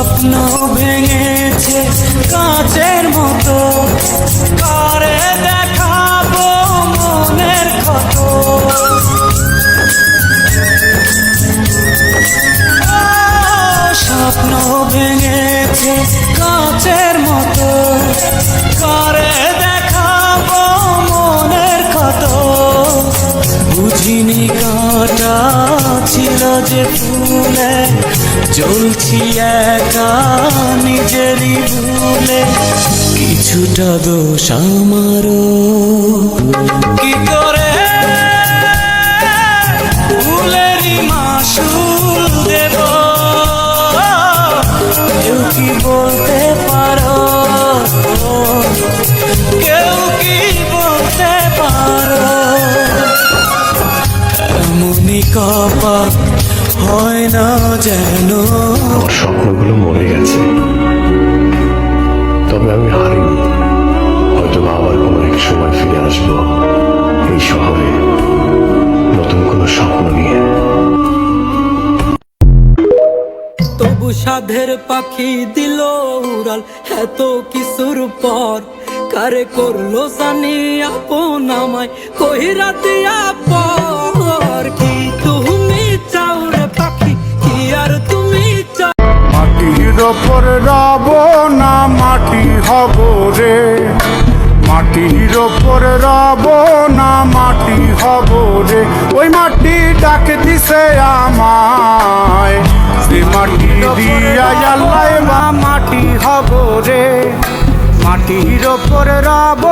স্বপ্ন ভেঙেছে কাঁচের মতো। কারে দেখাবো মনের ক্ষত? স্বপ্ন ভেঙেছে কাঁচের মতো। কারে দেখাবো মনের ক্ষত? বুঝিনি কাঁটা ছিল যে ফুলে চলছি একা নিজেরই ভুলে। কিছুটা দোষ আমারও কপাল হয় না যেন। আমার স্বপ্নগুলো মরে গেছে। তবে আমি হারিনি। হয়তো আবার কোনো এক সময় ফিরে আসব এই শহরে নতুন কোনো স্বপ্ন নিয়ে। তবু সাধের পাখি দিল উড়াল এত কিশোর পর কারে করল জানি আপন আমায়? কহিরা দিয়া ওপর রব না মাটি হব রে। মাটির ওপর রব না মাটি হব রে। ওই মাটি ডাক দিছে আমায়। সে মাটি দিয়া আল্লাহ বা মাটি হব রে। মাটির ওপর রব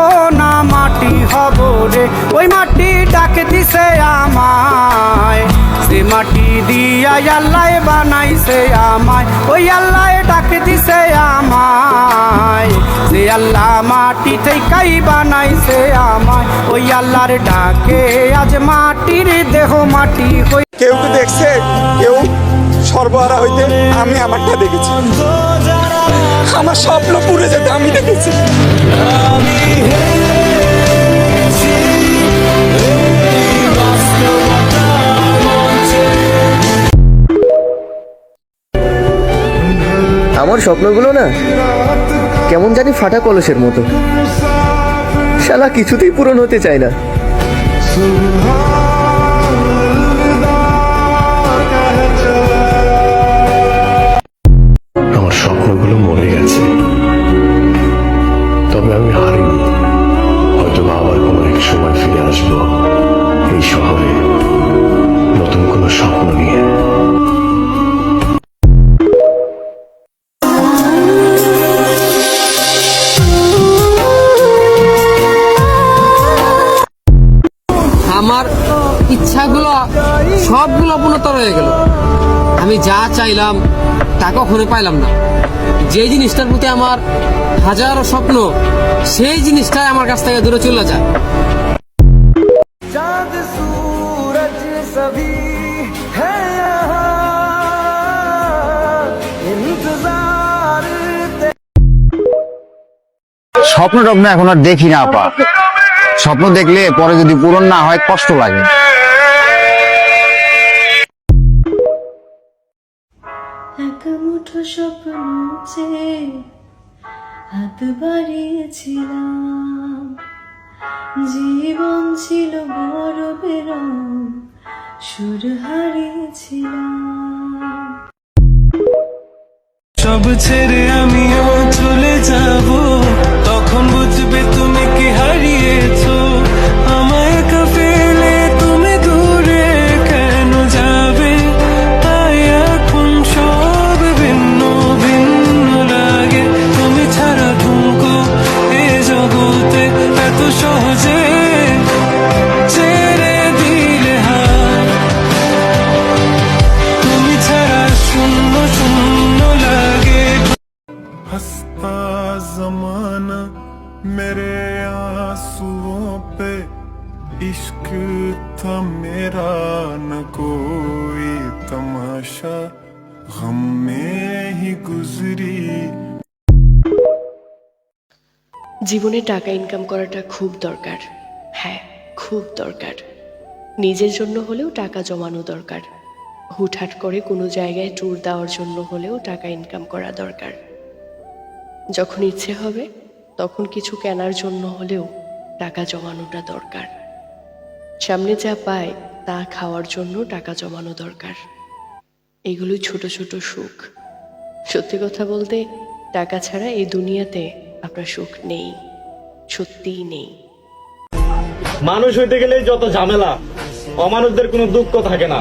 না মাটি হব রে। ওই মাটি ডাক দিছে আমায়। সে মাটি দিয়া আল্লাহ বানাইছে আমায়। ওই আল্লাহ ডাক দিছে আমায়। সে আল্লাহ মাটি থেকেই বানাইছে আমায়। ওই আল্লাহর ডাকে আজ মাটির দেহ মাটি হই কেউ কি দেখছে? কেউ? সর্বহারা হইতে আমি আমারটা দেখেছি। আমার স্বপ্ন পুড়ে যেতে আমি দেখেছি। আমার স্বপ্নগুলো না কেমন জানি ফাটা কলসের মতো। শালা কিছুতেই পূরণ হতে চায় না। আমার স্বপ্নগুলো মরে গেছে। তবে আমি হারিনি। হয়তো আবার কোনো এক সময় ফিরে আসব। এই শহরে নতুন কোনো স্বপ্ন সবগুলো অপূর্ণতা রয়ে গেল। আমি যা চাইলাম তা কখনো পাইলাম না। যে জিনিসটার প্রতি আমার হাজারো স্বপ্ন সেই জিনিসটাই আমার কাছ থেকে দূরে চলে যায়। স্বপ্ন টপ্ন এখন আর দেখি না আপা। স্বপ্ন দেখলে পরে যদি পূরণ না হয় কষ্ট লাগে। এক মুঠো স্বপ্ন চেয়ে হাত বাড়িয়েছিলাম। জীবন ছিল বড় বেরম, সুর হারিয়েছিলাম। সব ছেড়ে আমিও চলে যাব। आंसुओं पे इश्क था मेरा न कोई तमाशा गम में ही गुजरी জীবনে টাকা ইনকাম করাটা খুব দরকার হ্যাঁ খুব দরকার নিজের জন্য হলেও টাকা জমানো দরকার হুটহাট করে কোনো জায়গায় ট্যুর দেওয়ার জন্য হলেও টাকা ইনকাম করা দরকার যখন ইচ্ছে হবে তখন কিছু কেনার জন্য হলেও টাকা জমানোটা দরকার। সামনে যা পায় তা খাওয়ার জন্য টাকা জমানো দরকার। এগুলোই ছোট ছোট সুখ। সত্যি কথা বলতে, টাকা ছাড়া এই দুনিয়াতে আপনার সুখ নেই। সত্যিই নেই। মানুষ হইতে গেলে যত ঝামেলা, অমানুষদের কোনো দুঃখ থাকে না।